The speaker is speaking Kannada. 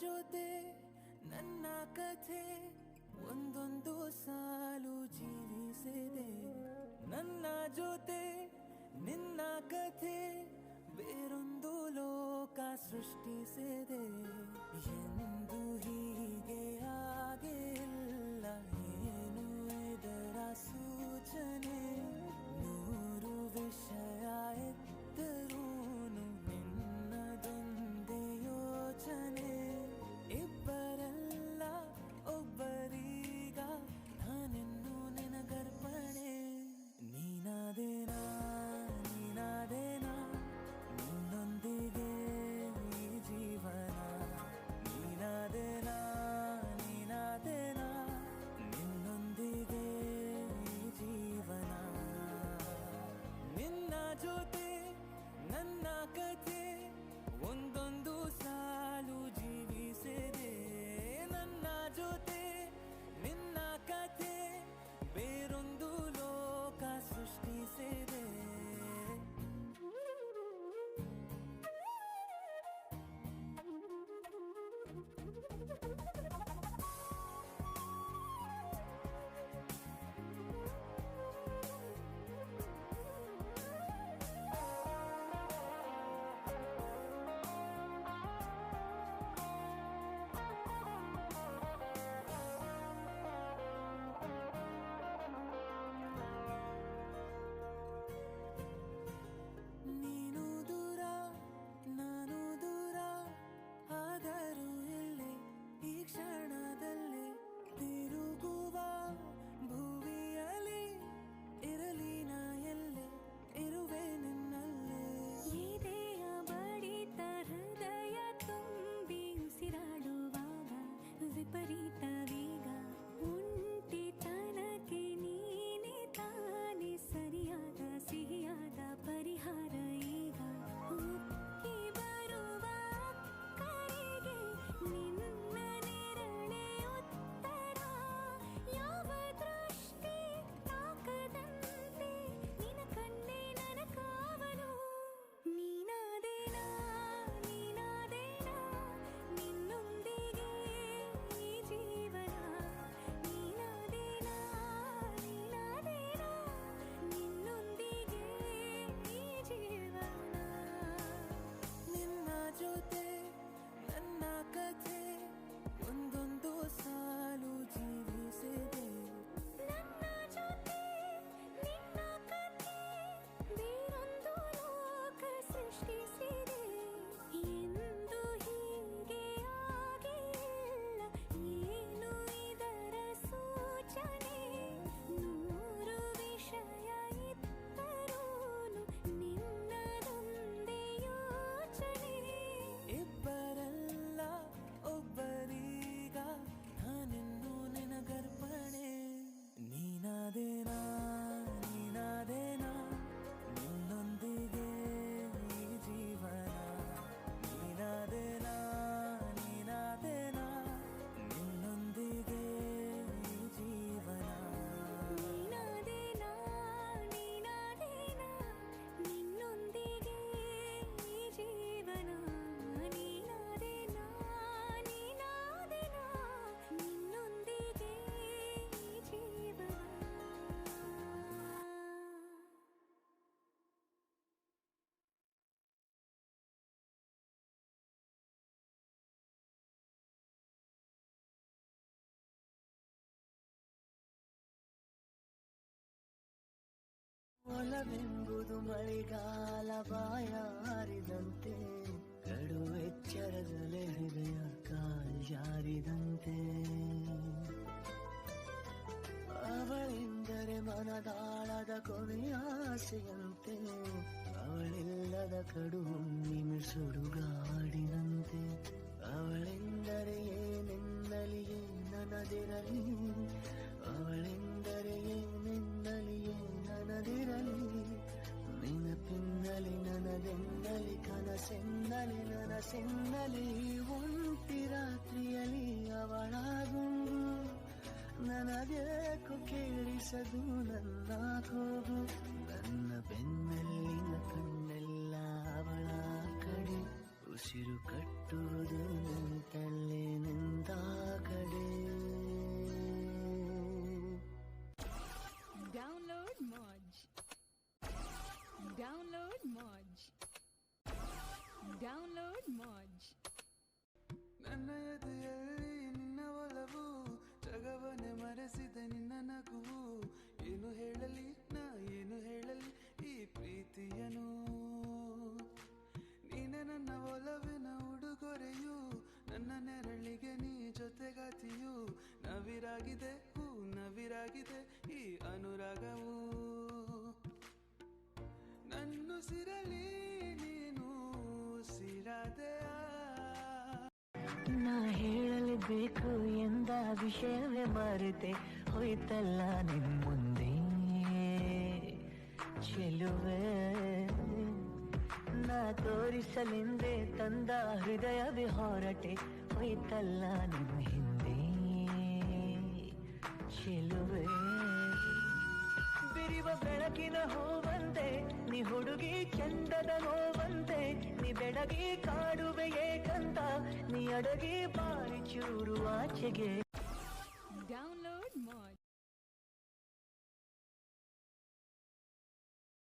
ಜೊತೆ ನನ್ನ ಕಥೆ ಒಂದೊಂದು ಸಾಲು ಜೀವಿಸಿದೆ ನನ್ನ ಜೊತೆ ನಿನ್ನ ಕಥೆ ಬೇರೊಂದು ಲೋಕ ಸೃಷ್ಟಿಸಿದೆ, ಎಂದು ಹೀ ಒಲವೆಂಬುದು ಮಳೆಗಾಲ ಬಾಯಾರಿದಂತೆ, ಕಡು ಎಚ್ಚರದಲೆ ಹೃದಯ ಕಾಲ್ಜಾರಿದಂತೆ ಅವಳೆಂದರೆ ಮನದಾಳದ ಕೊನೆಯ ಆಸೆಯಂತೆ ಅವಳಿಲ್ಲದ ಕಡು ಹುಣ್ಣಿಮೆ ಸುಡುಗಾಡಿದಂತೆ ಅವಳೆಂದರೆ ಏನೆಂದಲಿಯೇ ನನದಿರಲಿ ಕನಸದು ನನ್ನ ಹೋಗು ನನ್ನ ಬೆನ್ನಲ್ಲಿನ ಕಣ್ಣೆಲ್ಲ ಅವಳ ಕಡೆ ಉಸಿರು ಕಟ್ಟುವುದು ನಿಂತಲ್ಲಿ ನಿಂದ ಕಡೆ download Moj download Moj download Moj ನನ್ನ ಎದೆಯಲ್ಲಿ ನಿನ್ನ ಒಲವು ಜಗವನೆ ಮರೆಸಿದ ನಿನ್ನ ನಗುವು ಹೇಳಲಿ, ನಾ ಏನು ಹೇಳಲಿ ಈ ಪ್ರೀತಿಯನು. ನೀನೆ ನನ್ನ ಒಲವಿನ ಉಡುಗೊರೆಯು, ನನ್ನ ನೆರಳಿಗೆ ನೀ ಜೊತೆಗಾತಿಯು ನವಿರಾಗಿದೆ, ಹೂ, ನವಿರಾಗಿದೆ ಈ ಅನುರಾಗವು. ನನ್ನುಸಿರಲಿ ನೀನು ಸಿರಾದೆಯಾ ನಾ ಹೇಳಲೇಬೇಕು ಎಂದ ವಿಷಯವೇ ಮರೆತೆ ಹೋಯ್ತಲ್ಲ ನಿನ್ ಮುಂದೆ. ಚೆಲುವೆ. ನಾ ತೋರಿಸಲೆಂದೇ ತಂದ ಹೃದಯ ಹೊರಟೆ ಹೋಯ್ತಲ್ಲ ನಿಮ್ಮ ಹಿಂದೆ. ಚೆಲುವೆ. ಬಿರಿವ ಬೆಳಕಿನ ಹೋವಂತೆ, ನೀ ಹುಡುಗಿ ಚಂದದ ನೋವಂತೆ, ನೀ ಬೆಳಗಿ ಕಾಡುವೆ ಏಕಂತ, ನೀ ಅಡಗಿ ಬಾರಿ ಚೂರು ಆಚೆಗೆ. Download Moj.